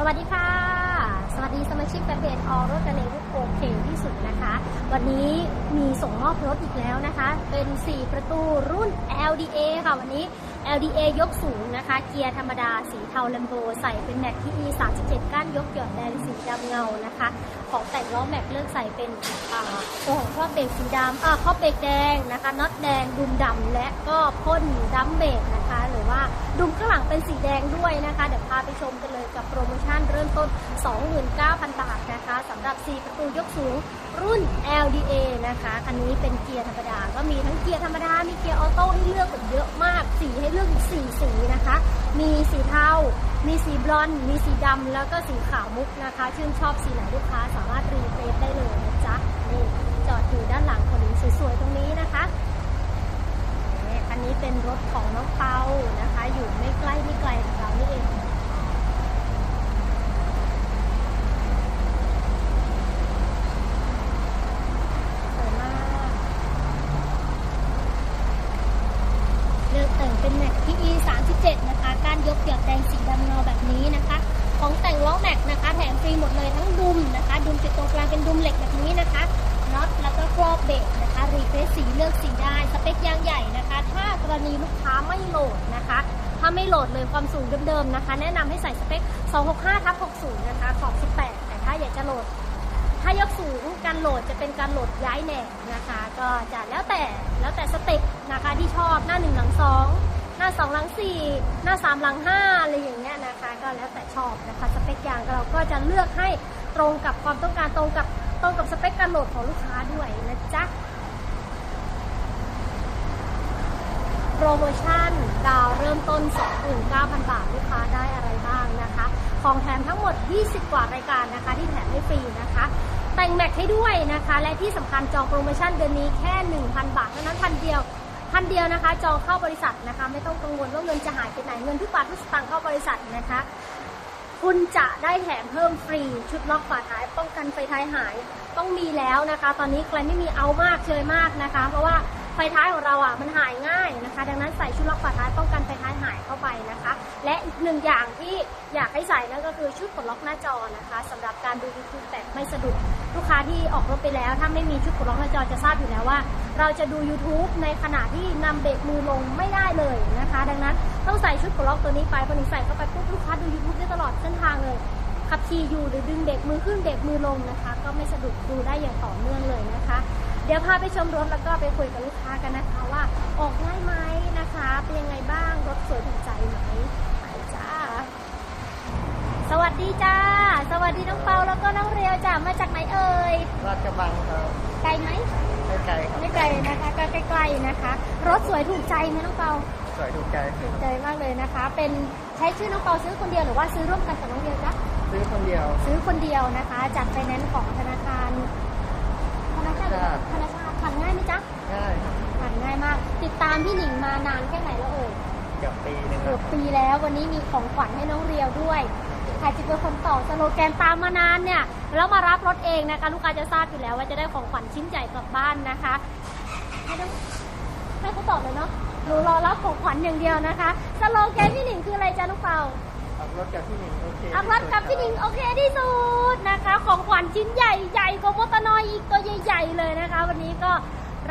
สวัสดีค่ะ สวัสดีสมาชิกแฟนเพจออรถกันเองทุกโอเคที่สุดนะคะ วันนี้มีส่งมอบรถอีกแล้วนะคะ เป็น 4 ประตูรุ่น LDA ค่ะวันนี้ LDA ยกสูงนะคะ เกียร์ธรรมดาสีเทาลัมโบ ใส่เป็นแม็กที่ E 37 ก้านยกหยอดแดงสีดำเงานะคะ ของแต่งล้อแม็กเลือกใส่เป็นอ่าตัวของครอบเบรกสีดำอ่าครอบเบรกแดงนะคะน็อตแดงดุมดำและก็พ่นดัมเบรกนะคะ หรือว่าดุมางหลังเป็นสีแดงด้วยนะคะ เดี๋ยวพาไปชมกันเลยกับโปรโมชั่นเริ่มต้น 29,000 บาทนะคะสำหรับ 4 ประตูยกสูงรุ่น LDA นะคะ คันนี้เป็นเกียร์ธรรมดา ก็มีทั้งเกียร์ธรรมดา มีเกียร์ออโต้ให้เลือกแบบเยอะมาก สีให้เลือกอีก4สีนะคะ มีสีเทา มีสีบลอนด์มีสีดำ แล้วก็สีขาวมุกนะคะ ชื่นชอบสีไหนลูกค้าสามารถรีเฟซได้เลยนะจ๊ะ นี่จอดอยู่ด้านหลังคนนี้สวยๆตรงนี้นะคะ นี่อันนี้เป็นรถของน้องเปานะคะ อยู่ไม่ใกล้ไม่ไกลของเรานี่เอง สวยมาก เลือกแต่งเป็นแม็กที่ E 37นะคะ การยกเหยียบแดงสีดำเงาแบบนี้นะคะ ของแต่งล้อแม็กนะคะ แถมฟรีหมดเลยทั้งดุมนะคะ ดุมจุดตรงกลางเป็นดุมเหล็กแบบนี้นะคะน็อตแล้วก็ครอบ เบรกนะคะรีเฟรชสีเลือกสีได้สเปคยางใหญ่นะคะ ถ้ากรณีลูกค้าไม่โหลดนะคะ ถ้าไม่โหลดเลยความสูงเดิมๆนะคะ แนะนำให้ใส่สเปค 265ทับ60 นะคะ ขอบ 18 แต่ถ้าอยากจะโหลด ถ้ายกสูงการโหลดจะเป็นการโหลดย้ายแหน่นะคะ ก็จะแล้วแต่แล้วแต่สเต็ปนะคะที่ชอบหน้าหนึ่งหลังสองหน้าสองหลังสี่หน้าสามหลังห้าอะไรอย่างเงี้ยนะคะ ก็แล้วแต่ชอบนะคะสเปคยางเราก็จะเลือกให้ตรงกับความต้องการตรงกับตรงกับสเปคการโหลดของลูกค้าด้วย จ๊ะ โปรโมชั่นดาวเริ่มต้น 29,000 บาทลูกค้าได้อะไรบ้างนะคะ ของแถมทั้งหมด 20 กว่ารายการนะคะ ที่แถมให้ฟรีนะคะ แต่งแม็กให้ด้วยนะคะ และที่สำคัญจองโปรโมชั่นเดือนนี้แค่ 1,000 บาทเท่านั้นพันเดียวพันเดียวนะคะจองเข้าบริษัทนะคะ ไม่ต้องกังวลว่าเงินจะหายไปไหนเงินทุกบาททุกสตางค์เข้าบริษัทนะคะ คุณจะได้แถมเพิ่มฟรีชุดล็อกฝาท้าย ป้องกันไฟท้ายหายต้องมีแล้วนะคะ ตอนนี้ใครไม่มีเอามากเชยมากนะคะ เพราะว่าไฟท้ายของเราอะมันหายง่ายนะคะ ดังนั้นใส่ชุดล็อกฝาท้ายป้องกันไฟท้ายหายเข้าไปนะคะ และ หนึ่งอย่างที่อยากให้ใส่นั่นก็คือชุดปลดล็อกหน้าจอนะคะสำหรับการดู YouTube แบบไม่สะดุดลูกค้าที่ออกรถไปแล้ว ถ้าไม่มีชุดปลดล็อกหน้าจอจะทราบอยู่แล้วว่า เราจะดู YouTube ในขณะที่นำเบรกมือลงไม่ได้เลยนะคะ ดังนั้นต้องใส่ชุดปลดล็อกตัวนี้ไปพอหนิงใส่เข้าไปปุ๊บลูกค้าดู YouTube ได้ตลอดเส้นทางเลยขับขี่อยู่หรือดึงเบรกมือขึ้นเบรกมือลงนะคะ ก็ไม่สะดุดดูได้อย่างต่อเนื่องเลยนะคะ เดี๋ยวพาไปชมรถแล้วก็ไปคุยกับลูกค้ากันนะคะว่าออกง่ายไหมนะคะเป็นยังรถสวยถูกใจไหมไปจ้า สวัสดีจ้า ส วัสดีน้องเปาแล้วก็น้องเรียวจ้ามาจากไหนเอ่ยราชบังครับไกลไหมไม่ไกลครับไม่ไกลนะคะก็ใกล้ๆนะคะ รถสวยถูกใจไหมน้องเปาสวยถูกใจถูกใจมากเลยนะคะ เป็นใช้ชื่อน้องเปาซื้อคนเดียวหรือว่าซื้อร่วมกันกับน้องเรียวจ๊ะซื้อคนเดียว ซื้อคนเดียวนะคะ จากไฟแนนซ์ของธนาคารธนาคารครับธนาคารผ่านง่ายไหมจ๊ะง่ายครับผ่านง่ายมาก ติดตามพี่หนิงมานานแค่ไหนแล้วเอ่ยเกือบปีหนึงคเกืรัอบบปีแล้ววันนี้มีของขวัญให้น้องเรียวด้วย ใครจะเป็นคนต่อสโลแกนตามมานานเนี่ยแล้วมารับรถเองนะคะลูกค้าจะทราบอยู่แล้วว่าจะได้ของขวัญชิ้นใหญ่กลับบ้านนะคะให้น้องให้เขาตอบเลยเนาะหนูรอรับของขวัญอย่างเดียวนะคะสโลแกนพี่หนิงคืออะไรจ๊ะลูกเปาขับรถกับพี่หนิงโอเคอัพรถกับพี่หนิงโอเคที่สุดนะคะ ของขวัญชิ้นใหญ่ใหญ่กว่ามอเตอร์นอยอีกตัวใหญ่ๆเลยนะคะ วันนี้ก็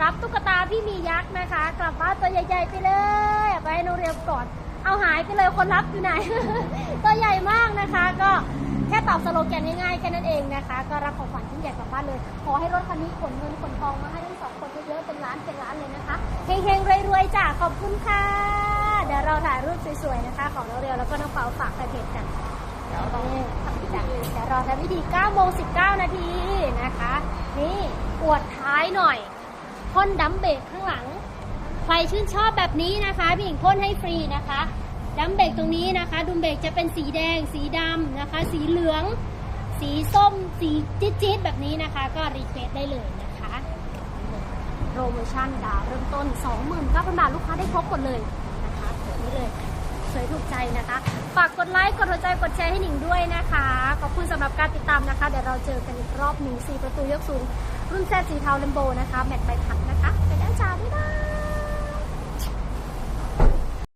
รับตุ๊กตาพี่มียักษ์นะคะ กลับบ้านตัวใหญ่ๆไปเลยเอาไปให้น้องเรียบก่อน เอาหายไปเลยคนรับอยู่ไหน ตัวใหญ่มากนะคะ ก็แค่ตอบสโลแกนง่ายๆแค่นั้นเองนะคะ ก็รับของขวัญชิ้นใหญ่กลับบ้านเลย ขอให้รถคันนี้ขนเงินขนทองมาให้ทั้งสองคนเยอะๆเป็นล้านเป็นล้านเลยนะคะเฮงๆรวยๆจ้ะขอบคุณค่ะ เดี๋ยวเราถ่ายรูปสวยๆนะคะ ของน้องเรียวแล้วก็น้องเปาฝากแฟนเพจกันเดี๋ยวต้องทำพิธีเดี๋ยวรอทำพิธี9โมง19 นาทีนะคะ นี่ปวดท้ายหน่อยพ่นดัมเบรกข้างหลัง ใครชื่นชอบแบบนี้นะคะพี่หญิงพ่นให้ฟรีนะคะดัมเบกตรงนี้นะคะดุมเบรกจะเป็นสีแดง สีดำนะคะ สีเหลือง สีส้ม สีจี๊ดๆแบบนี้นะคะ ก็รีเควสได้เลยนะคะ โปรโมชั่นดาวเริ่มต้น 29,000 บาทลูกค้าได้ครบหมดเลยนะคะแบบนี้เลยสวยถูกใจนะคะ ฝากกดไลค์ กดหัวใจ กดแชร์ให้หนิงด้วยนะคะ ขอบคุณสำหรับการติดตามนะคะ เดี๋ยวเราเจอกันอีกรอบหนึ่งสีประตูยกสูง รุ่นแซดสีเทาเลมโบนะคะ แมตต์ใบพัดนะคะ ไปแล้วจ้าบ๊ายบาย